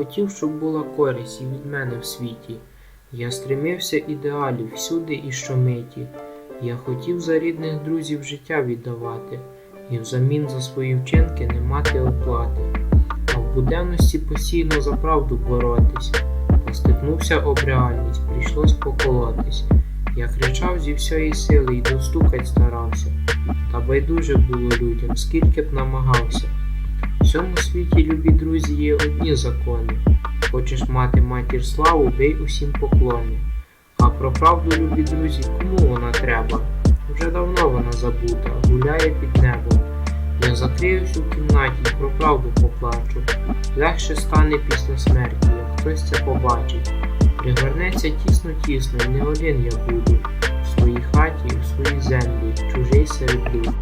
хотів, щоб була користь і від мене в світі. Я стремився ідеалів всюди і щомиті. Я хотів за рідних друзів життя віддавати, і взамін за свої вчинки не мати оплати. А в буденності постійно за правду боротись. Та стикнувся об реальність, прийшлось поколотись. Я кричав зі всієї сили і достукать старався. Та байдуже було людям, скільки б намагався. В цьому світі, любі друзі, є одні закони. Хочеш мати матір славу, бий усім поклони. А про правду, любі друзі, кому вона треба? Вже давно вона забута, гуляє під небом. Я закриюсь у кімнаті про правду поплачу. Легше стане після смерті, як хтось це побачить. Пригорнеться тісно-тісно, і не один я буду. В своїй хаті, в своїй землі, чужий серед люд.